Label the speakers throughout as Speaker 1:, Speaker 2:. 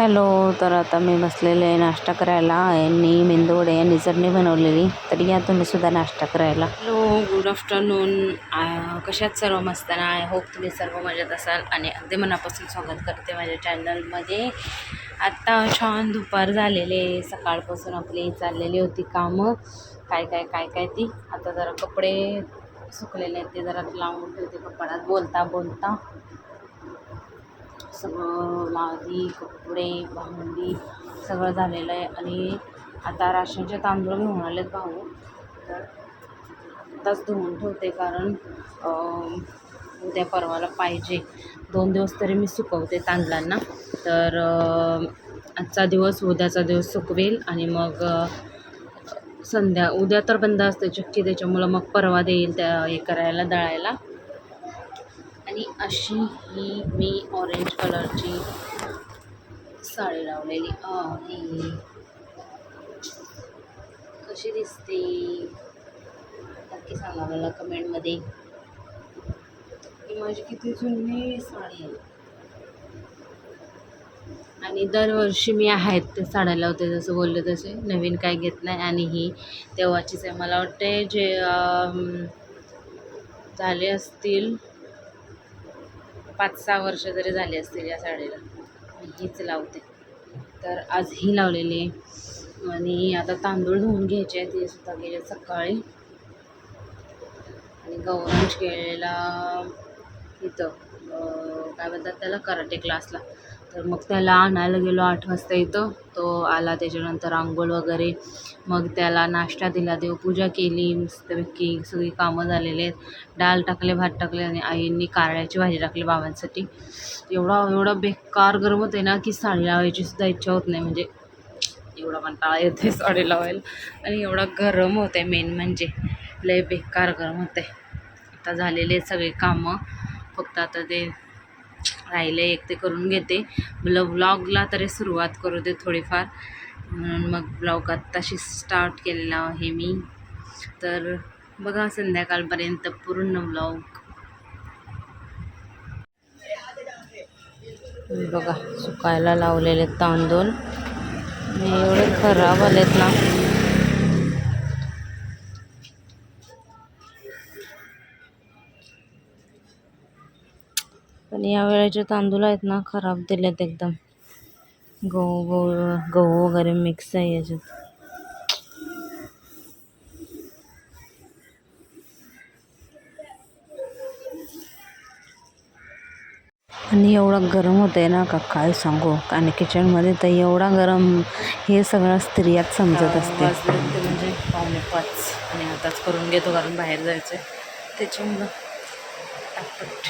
Speaker 1: Hello तर आता मी बसलेले आहे नाश्ता करायला. यांनी मेंदूवडे यांनी चटणी बनवलेली. तर या तुम्ही सुद्धा नाश्ता करायला. हॅलो गुड आफ्टरनून कशात सर्व मस्त ना? आय होप तुम्ही सर्व मजेत असाल आणि अगदी मनापासून स्वागत करते माझ्या चॅनलमध्ये आत्ता छान दुपार झालेले सकाळपासून आपली चाललेली होती कामं. काय काय काय काय ती? आता जरा कपडे सुकलेले आहेत ते जरा लावून ठेवते. कपड्यात बोलता बोलता. सगळं लादी कपडे भांडी सगळं झालेलं आहे. आणि आता राशनचे तांदूळ घेऊन आलेत भाऊ. तर आत्ताच धुवून ठेवते कारण उद्या परवाला पाहिजे. दोन दिवस तरी मी सुकवते तांदळांना. तर आजचा दिवस उद्याचा दिवस सुकवेल आणि मग संध्या उद्या तर बंद असते चक्की त्याच्यामुळं मग परवा देईल त्या हे करायला दळायला. आणि अशी ही मी ऑरेंज कलरची साडी लावलेली आहे. कशी दिसते? नक्की सांगा मला कमेंटमध्ये ही माझी किती जुनी साडी आहे. आणि दरवर्षी मी आहेत ते साड्या लावते जसं बोलले तसे. नवीन काय घेत नाही आणि ही तेव्हाचीच आहे. मला वाटते जे झाले असतील पाच सहा वर्ष जरी झाली असतील या साडीला मी हीच लावते. तर आज ही लावलेली आणि आता तांदूळ धुवून घ्यायचे आहेत ते सुद्धा गेले सकाळी. आणि गौरांश गेलेला इथं काय म्हणतात त्याला कराटे क्लासला तर मग त्याला आणायला गेलो आठ वाजता इथं. तो आला त्याच्यानंतर आंघोळ वगैरे. मग त्याला नाश्ता दिला देवपूजा केली मस्तपैकी सगळी कामं झालेले आहेत. डाळ टाकले भात टाकले आणि आईंनी कारळ्याची भाजी टाकली बाबांसाठी. एवढा एवढा बेकार गरम होते ना की साडी लावायची सुद्धा इच्छा होत नाही. म्हणजे एवढा कंटाळा येते साडी लावायला. आणि एवढा गरम होत आहे मेन म्हणजे. लय बेकार गरम होते आता झालेले आहेत सगळे कामं. फक्त आता ते राहिले एक ते करून घेते. ब्ल ब्लॉगला तरी सुरुवात करू दे थोडीफार. म्हणून मग ब्लॉग आत्ताशी स्टार्ट केलेला आहे मी. तर बघा संध्याकाळपर्यंत पूर्ण ब्लॉग बघा सुकायला लावलेले तांदूळ. एवढे खराब आलेत ना. पण या वेळेचे तांदूळ आहेत ना खराब दिलेत एकदम. गहू गहू गहू वगैरे मिक्स आहे याच्यात. आणि एवढा गरम होतं आहे ना का काय सांगू? आणि किचनमध्ये तर एवढा गरम हे सगळं स्त्रियात समजत असते. म्हणजे पावणे पाच. आणि आताच करून घेतो कारण बाहेर जायचं त्याच्यामुळं टाकपट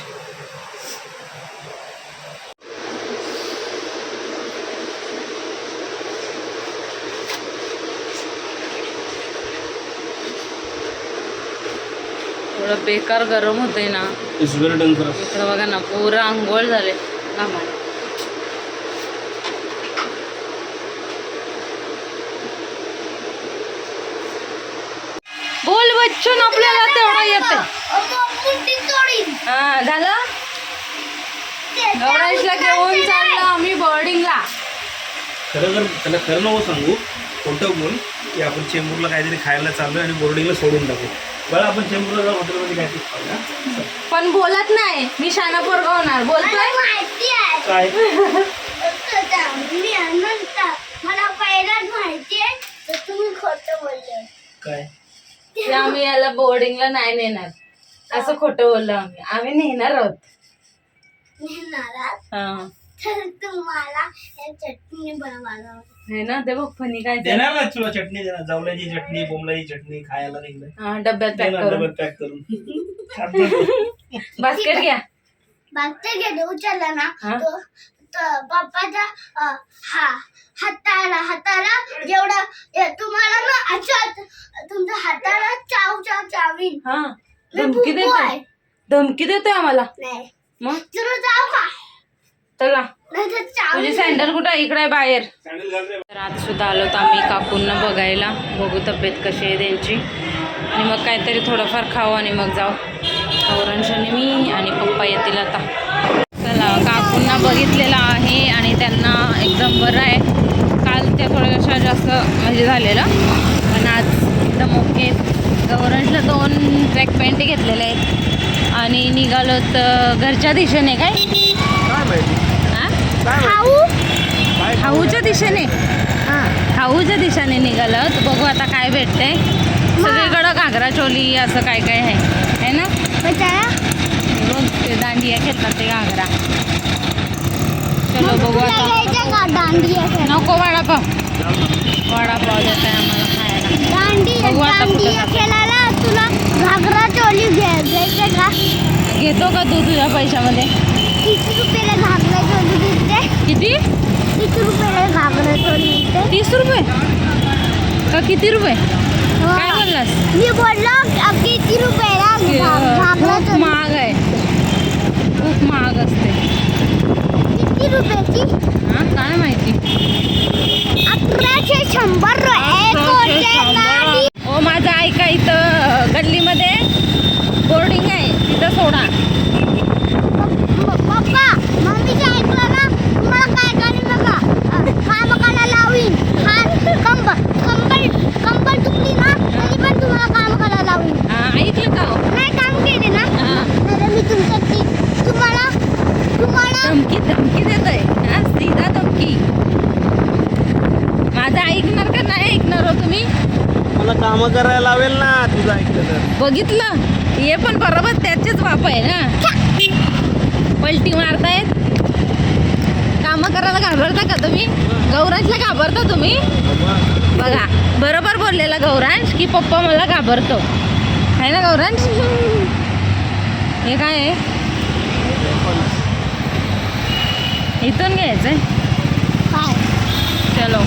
Speaker 1: एवढं बेकार गरम होतंय ना
Speaker 2: It's very dangerous.
Speaker 1: इकडं बघा ना पुरं आंघोळ झाले घामाने बच्चून आपल्याला तेवढं येते हा झालं? गौराईशला घेऊन चाललं आम्ही बोर्डिंगला
Speaker 2: खरं जर त्याला खरं नको सांगू खोटं बोल की आपण चेंबूरला काहीतरी खायला चाललोय आणि बोर्डिंगला सोडून टाकू. बरं आपण चेंबूरला जाऊ हॉटेलमध्ये काहीतरी खाऊया.
Speaker 1: पण बोलत नाही. मी शाना पोरगा होणार. बोलतोय?
Speaker 2: काय?
Speaker 3: मला पहिलाच माहिती आहे तर तुम्ही खोटं बोलले.
Speaker 2: काय?
Speaker 1: की आम्ही याला बोर्डिंगला नाही नेणार. असं खोटं बोललो आम्ही. आम्ही नेणार आहोत.
Speaker 3: नेणार आहात,
Speaker 1: हा.
Speaker 3: तर तुम्हाला हे चटणी बनवायला
Speaker 1: है ना? ते बघ फनी काय ते.
Speaker 2: देणार ना तुला चटणी देणार. जावल्याची चटणी बोमलाची चटणी खायला
Speaker 1: हा, डब्यात पॅक
Speaker 2: देणार
Speaker 1: करून.
Speaker 2: डब्यात पॅक करून.
Speaker 1: बास्केट घ्या.
Speaker 3: बागते गेले उचलला ना
Speaker 1: हा?
Speaker 3: तो पप्पाच्या हा हाताला हाताला जेवढा ए, तुम्हाला ना अच्छा तुमच्या हाताला चाव चाव चावीन.
Speaker 1: हा धमकी देतोय. धमकी देतोय आम्हाला?
Speaker 3: नाही.
Speaker 1: मग?
Speaker 3: तुला जाऊ का?
Speaker 1: चला. तुझी सँडल कुठं आहे? इकडे आहे बाहेर. तर आज सुद्धा आलो तर आम्ही काकूंना बघायला. बघू तब्येत कशी आहे त्यांची. आणि मग काहीतरी थोडंफार खाऊ आणि मग जाऊ. औरंश आणि मी आणि पप्पा येतील आता. बघितलेलं आहे आणि त्या त्यांना एकदम बरं आहे. काल त्या थोड्याशा जास्त म्हणजे झालेलं. पण आज एकदम ओके. गौरंजला दोन ट्रॅक पॅन्ट घेतलेले आहेत. आणि निघालो तर घरच्या दिशेने काय? हां खाऊच्या दिशेने.
Speaker 3: हा.
Speaker 1: खाऊच्या दिशेने निघालं. तर बघू आता काय भेटतंय सगळीकडं घागरा चोली असं काय काय आहे. है ना?
Speaker 3: बचाया
Speaker 1: रोज ते दांडिया खेळतात ते घागरा. चलो बघू आता? नको वडापाव. वडापाव देत आहे आम्हाला खायला.
Speaker 3: तुला घागरा चोली घ्या- घ्यायचं का?
Speaker 1: घेतो का तू तुझ्या पैशामध्ये?
Speaker 3: किती रुपयाला घागरा चोली
Speaker 1: किती?
Speaker 3: किती रुपयाला घागरा चोली
Speaker 1: तीस रुपये? का किती रुपये? काय. बोललास?
Speaker 3: मी बोललो किती रुपयाला घागरा
Speaker 1: महाग आहे. खूप महाग असते.
Speaker 3: किती रुपयाची?
Speaker 1: हां काय माहिती?
Speaker 3: अकराशे शंभर
Speaker 1: हो माझं ऐका इथं गल्लीमध्ये बोर्डिंग आहे. तिथं सोडा
Speaker 3: प- पप्पा मम्मीचं ऐकलं ना तुम्हाला काय करू नका काम करायला लावीन हा कंबर कंबर कंबर तुटली ना तरी पण तुम्हाला काम करायला लावीन
Speaker 1: हां ऐकलं का हो?
Speaker 3: नाही काम केले ना
Speaker 1: हां
Speaker 3: तर मी तुमच्यासाठी तुम्हाला तुम्हाला
Speaker 1: धमकी धमकी देतोय हा सीधा धमकी माझं ऐकणार का नाही ऐकणार हो तुम्ही
Speaker 2: मला कामं करायला लावेल ना तुझं ऐकलं तर.
Speaker 1: बघितलं? हे पण बरोबर त्याचेच बाप आहे ना. पलटी मारतायत. कामं करायला घाबरता का तुम्ही? गौरांशला घाबरता तुम्ही? बघा बरोबर बोललेला गौरांश की पप्पा मला घाबरतो. आहे ना गौरांश? हे काय आहे? इथून घ्यायचंय.
Speaker 3: काय?
Speaker 1: चलो.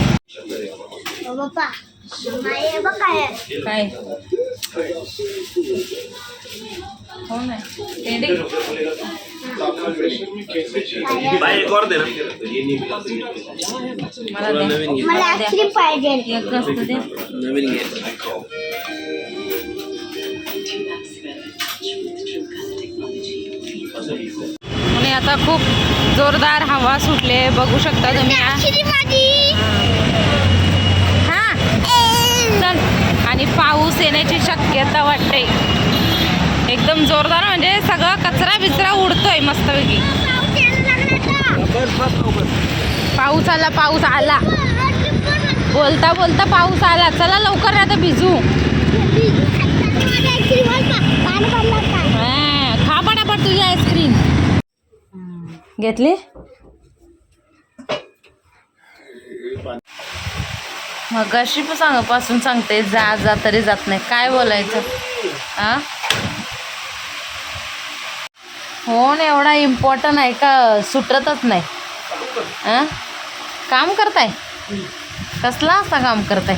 Speaker 3: काय
Speaker 1: हो
Speaker 2: एक और दे ना
Speaker 1: मला
Speaker 2: नवीन घे
Speaker 3: मला. आईस्क्रीम पाहिजे.
Speaker 1: एक
Speaker 2: नवीन घे.
Speaker 1: आणि आता खूप जोरदार हवा सुटले बघू शकता तुम्ही.
Speaker 3: आईस्क्रीम माझी
Speaker 1: हा चल आणि पाऊस येण्याची शक्यता वाटते. एकदम जोरदार म्हणजे सगळं कचरा बिचरा उडतोय मस्तपैकी.
Speaker 3: पाऊस
Speaker 1: आला पाऊस आला. बोलता बोलता पाऊस आला. चला लवकर आता भिजू. खा पटापट तुझी आईस्क्रीम. घेतली? मग अशी पण सांगपासून सांगते जा जा तरी जात नाही. काय बोलायचं? हा फोन एवढा इम्पॉर्टंट आहे का? सुटतच नाही. हां काम करताय? कसला असा काम करताय?